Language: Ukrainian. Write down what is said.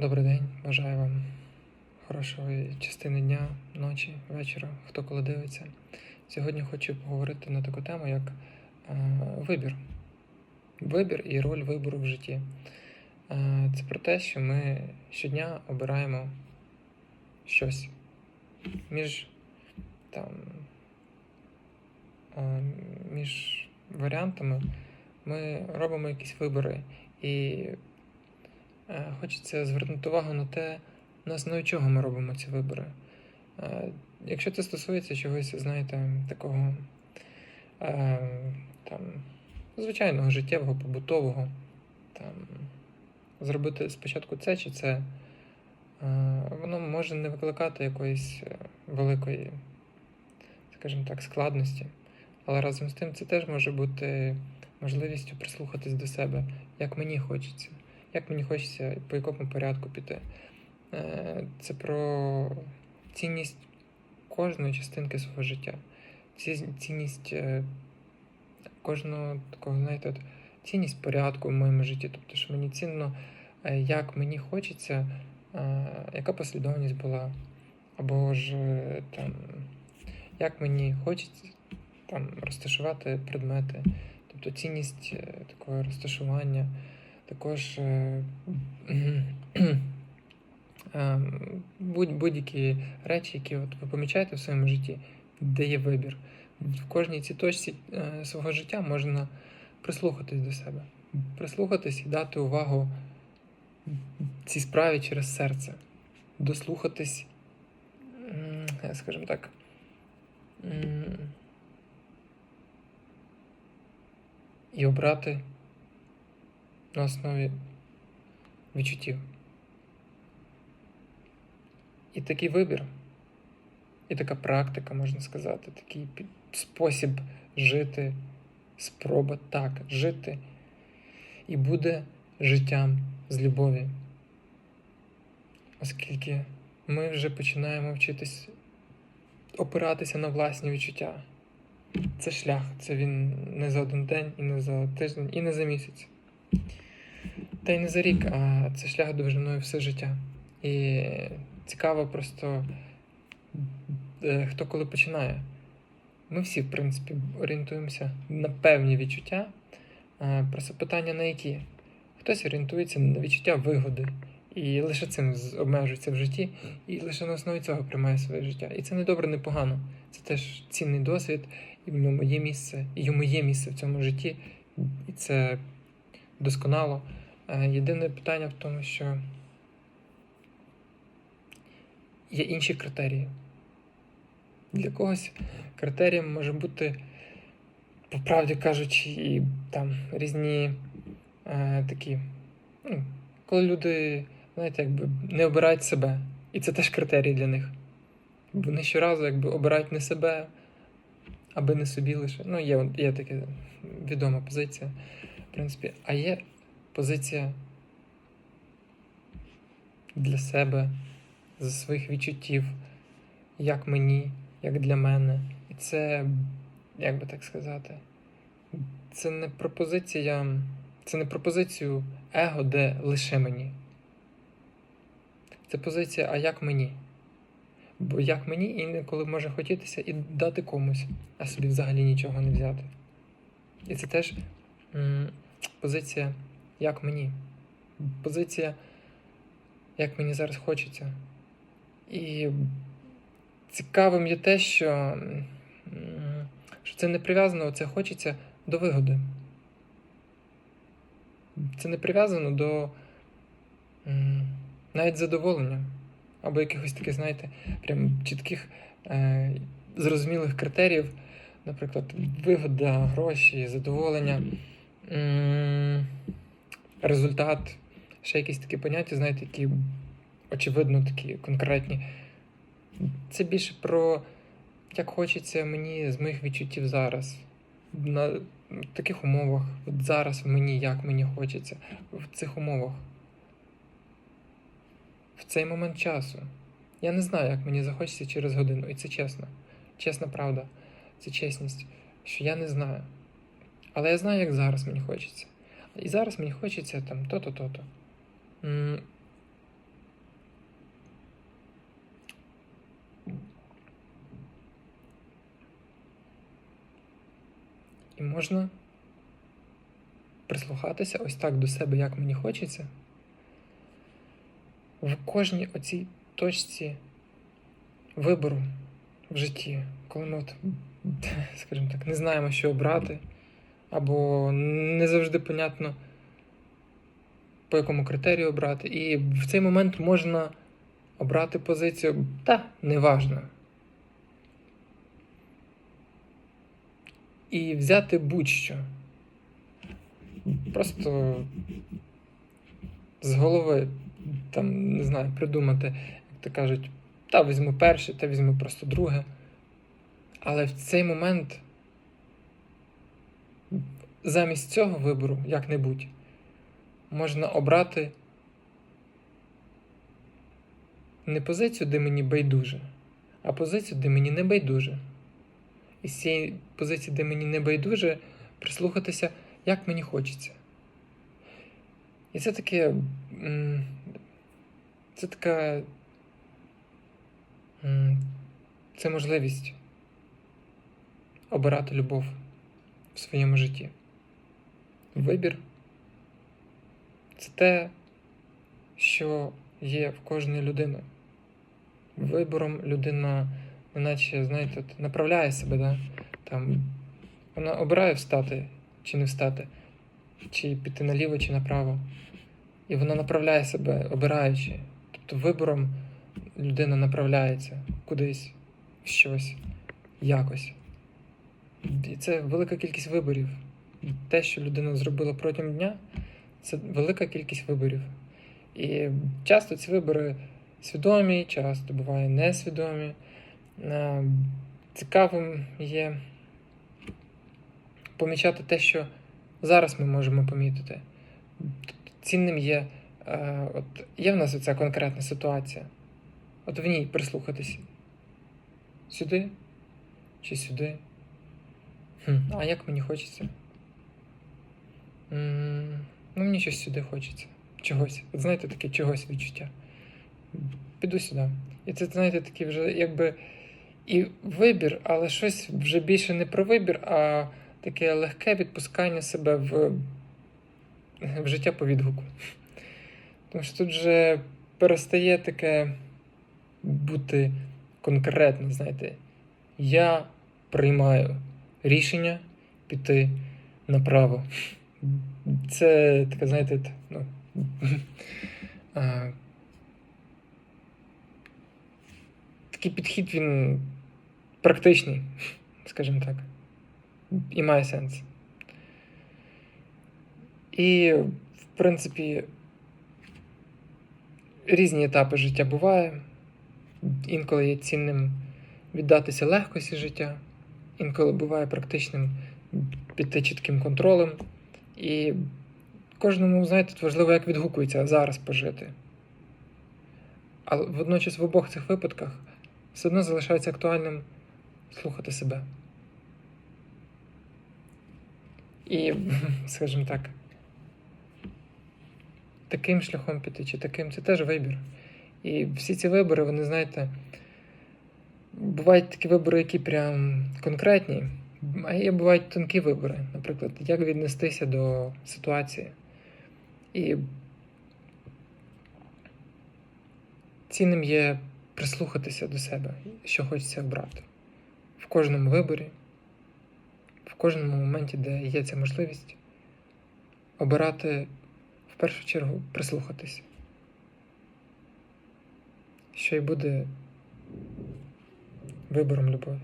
Добрий день, бажаю вам хорошої частини дня, ночі, вечора, хто коли дивиться. Сьогодні хочу поговорити на таку тему, як е, вибір. Вибір і роль вибору в житті. Е, це про те, що ми щодня обираємо щось між там е, між варіантами ми робимо якісь вибори. І Хочеться звернути увагу на те, на основі чого ми робимо ці вибори. Е, Якщо це стосується чогось, знаєте, такого е, там, звичайного життєвого, побутового, там, зробити спочатку це чи це, е, воно може не викликати якоїсь е, великої, скажімо так, складності. Але разом з тим це теж може бути можливістю прислухатись до себе, як мені хочеться як мені хочеться, по якому порядку піти. Е, Це про цінність кожної частинки свого життя, цінність е, кожного такого, знаєте, от, цінність порядку в моєму житті. Тобто, що мені цінно, е, як мені хочеться, яка послідовність була, або ж там, як мені хочеться там, розташувати предмети, тобто цінність такого розташування. Також е, е, будь- будь-які речі, які от ви помічаєте в своєму житті, де є вибір. В кожній цій точці е, свого життя можна прислухатись до себе, прислухатись і дати увагу цій справі через серце, дослухатись, скажімо так. І обрати на основі відчуттів. І такий вибір, і така практика, можна сказати, такий спосіб жити, спроба так жити, і буде життям з любові. Оскільки ми вже починаємо вчитись опиратися на власні відчуття. Це шлях, це він не за один день, і не за тиждень, і не за місяць. Та й не за рік, а це шлях довжиною все життя. І цікаво просто, е, хто коли починає. Ми всі, в принципі, орієнтуємося на певні відчуття. Е, Просто питання на які. Хтось орієнтується на відчуття вигоди. І лише цим обмежується в житті, і лише на основі цього приймає своє життя. І це не добре, не погано. Це теж цінний досвід, і в ньому є місце, і йому є місце в цьому житті, і це досконало. Е, Єдине питання в тому, що є інші критерії. Для когось критерієм може бути, по правді кажучи, і там різні е, такі, ну, коли люди, знаєте, якби не обирають себе. І це теж критерій для них. Вони щоразу якби обирають не себе, аби не собі лише. Ну, є, є така відома позиція, в принципі, а є позиція для себе, за своїх відчуттів, як мені, як для мене. І це, як би так сказати, це не пропозиція, це не пропозицію его, де лише мені. Це позиція, а як мені? Бо як мені інколи може хотітися і дати комусь, а собі взагалі нічого не взяти. І це теж позиція, як мені. Позиція, як мені зараз хочеться. І цікавим є те, що, що це не прив'язано, це хочеться до вигоди. Це не прив'язано до навіть задоволення. Або якихось таких, знаєте, прям чітких, е, зрозумілих критеріїв, наприклад, вигода, гроші, задоволення, результат, ще якісь такі поняття, знаєте, які очевидно такі конкретні. Це більше про як хочеться мені з моїх відчуттів зараз. На таких умовах, от зараз мені, як мені хочеться, в цих умовах. В цей момент часу. Я не знаю, як мені захочеться через годину. І це чесно. Чесна правда. Це чесність. Що я не знаю. Але я знаю, як зараз мені хочеться. І зараз мені хочеться там то-то, то-то. І можна прислухатися ось так до себе, як мені хочеться. В кожній оцій точці вибору в житті, коли ми, от, скажімо так, не знаємо, що обрати або не завжди понятно, по якому критерію обрати. І в цей момент можна обрати позицію та неважно. І взяти будь-що. Просто з голови, там, не знаю, придумати, як то кажуть, та візьму перше, та візьму просто друге. Але в цей момент замість цього вибору, як-небудь, можна обрати не позицію, де мені байдуже, а позицію, де мені не байдуже. І з цієї позиції, де мені не байдуже, прислухатися, як мені хочеться. І це таке. Це така. Це можливість обирати любов в своєму житті. Вибір це те, що є в кожної людини. Вибором людина, неначе, знаєте, направляє себе, да? Там, вона обирає встати чи не встати, чи піти наліво, чи направо. І вона направляє себе, обираючи. Тобто вибором людина направляється кудись, щось, якось. І це велика кількість виборів. Те, що людина зробила протягом дня, це велика кількість виборів. І часто ці вибори свідомі, часто буває несвідомі. Е, Цікавим є помічати те, що зараз ми можемо помітити. Цінним є, е, от є в нас оця конкретна ситуація. От в ній прислухатись. Сюди чи сюди. Хм, а як мені хочеться? Ну, мені щось сюди хочеться. Чогось. От знаєте, таке чогось відчуття. Піду сюди. І це, знаєте, такий вже якби і вибір, але щось вже більше не про вибір, а таке легке відпускання себе в, в життя по відгуку. Тому що тут вже перестає таке бути конкретно, знаєте, я приймаю рішення піти направо. Це таке, знаєте, ну, а, такий підхід він практичний, скажімо так, і має сенс. І, в принципі, різні етапи життя буває. Інколи є цінним віддатися легкості життя, інколи буває практичним піти чітким контролем. І кожному, знаєте, важливо, як відгукується зараз пожити. Але водночас в обох цих випадках все одно залишається актуальним слухати себе. І, скажімо так, таким шляхом піти чи таким це теж вибір. І всі ці вибори, вони, знаєте, бувають такі вибори, які прям конкретні, а є бувають тонкі вибори, наприклад, як віднестися до ситуації. І цінним є прислухатися до себе, що хочеться обрати. В кожному виборі, в кожному моменті, де є ця можливість, обирати в першу чергу прислухатись, що й буде вибором любові.